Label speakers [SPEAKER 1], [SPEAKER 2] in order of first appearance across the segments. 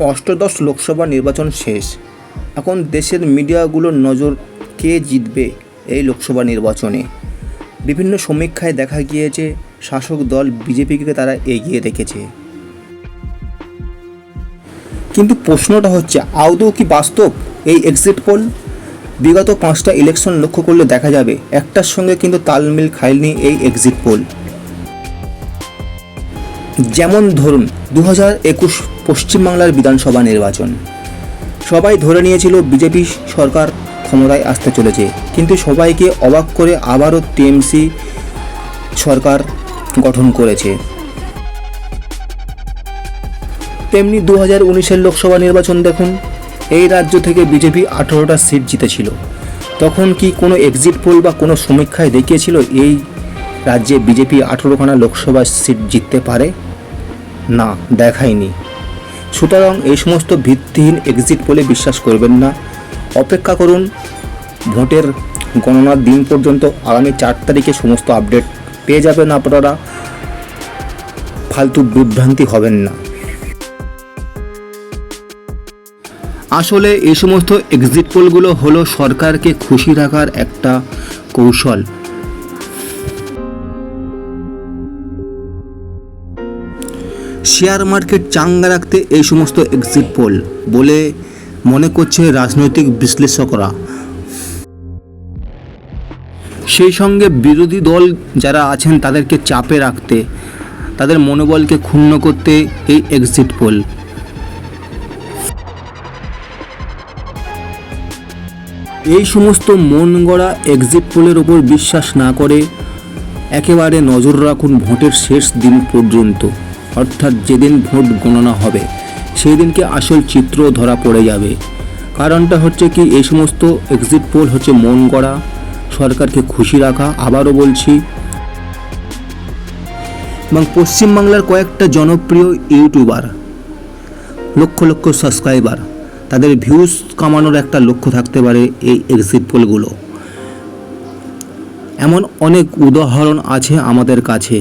[SPEAKER 1] অষ্টদশ লোকসভা নির্বাচন শেষ। এখন দেশের মিডিয়াগুলোর নজর কে জিতবে এই লোকসভা নির্বাচনে? বিভিন্ন সমীক্ষায় দেখা গিয়েছে, শাসক দল বিজেপিকে তারা এগিয়ে রেখেছে। কিন্তু প্রশ্নটা হচ্ছে, আদৌ কি বাস্তব এই এক্সিট পোল বিগত পাঁচটা ইলেকশন লক্ষ্য করলে দেখা যাবে, একটার সঙ্গে কিন্তু তালমিল খায়নি এই এক্সিট পোল যেমন ধরুন দু হাজার একুশ পশ্চিমবাংলার বিধানসভা নির্বাচন। সবাই ধরে নিয়েছিল বিজেপি সরকার ক্ষমতায় আসতে চলেছে, কিন্তু সবাইকে অবাক করে আবারও টিএমসি সরকার গঠন করেছে। তেমনি দু হাজার উনিশের লোকসভা নির্বাচন দেখুন, এই রাজ্য থেকে বিজেপি আঠেরোটা সিট জিতেছিল। তখন কি কোনো এক্সিট পোল বা কোনো সমীক্ষায় দেখিয়েছিল এই রাজ্যে বিজেপি আঠেরোখানা লোকসভা সিট জিততে পারে? না, দেখায়নি। সুতরাং এই সমস্ত ভিত্তিহীন এক্সিট পোলে বিশ্বাস করবেন না। অপেক্ষা করুন, ভোটের গণনার দিন পর্যন্ত আগামী চার তারিখে সমস্ত আপডেট পেয়ে যাবেন আপনারা। ফালতু বিভ্রান্তি হবেন না। আসলে এই সমস্ত এক্সিট পোলগুলো হলো সরকারকে খুশি রাখার একটা কৌশল। শেয়ার মার্কেট চাঙ্গা রাখতে এই সমস্ত এক্সিট পোল বলে মনে করছে রাজনৈতিক বিশ্লেষকরা। সেই সঙ্গে বিরোধী দল যারা আছেন তাদেরকে চাপে রাখতে, তাদের মনোবলকে ক্ষুণ্ণ করতে এই এক্সিট পোল এই সমস্ত মন গড়া এক্সিট পোলের ওপর বিশ্বাস না করে একেবারে নজর রাখুন ভোটের শেষ দিন পর্যন্ত। অর্থাৎ যেদিন ভোট গণনা হবে সেই দিনকে আসল চিত্র ধরা পড়ে যাবে। কারণটা হচ্ছে কি, এই সমস্ত এক্সিট পোল হচ্ছে মন গড়া, সরকারকে খুশি রাখা, আবারও বলছি। এবং পশ্চিমবাংলার কয়েকটা জনপ্রিয় ইউটিউবার, লক্ষ লক্ষ সাবস্ক্রাইবার তাদের ভিউজ কামানোর একটা লক্ষ্য থাকতে পারে এই এক্সিট পোলগুলো এমন অনেক উদাহরণ আছে আমাদের কাছে।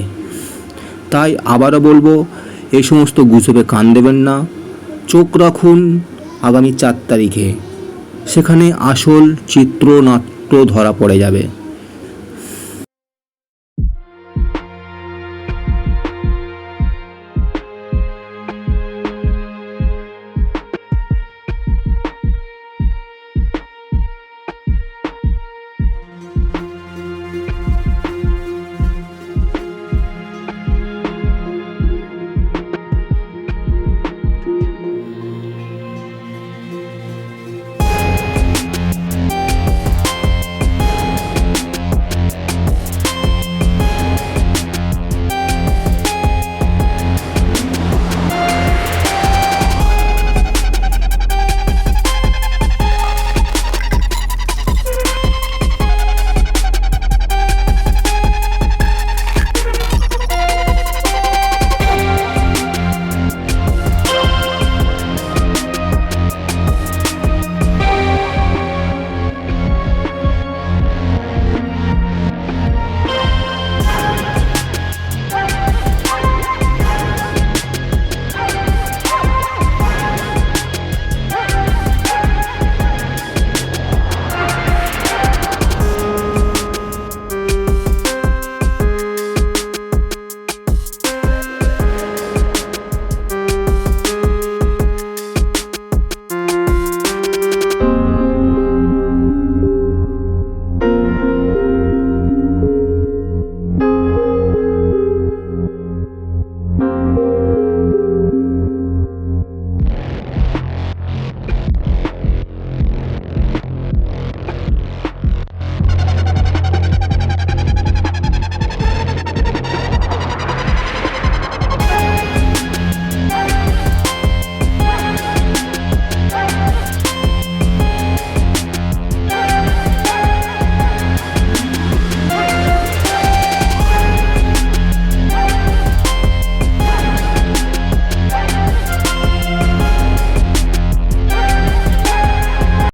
[SPEAKER 1] তাই আবারও বলব, এই সমস্ত গুজবে কান দেবেন না। চোখ রাখুন আগামী চার তারিখে। সেখানে আসল চিত্রনাট্য ধরা পড়ে যাবে।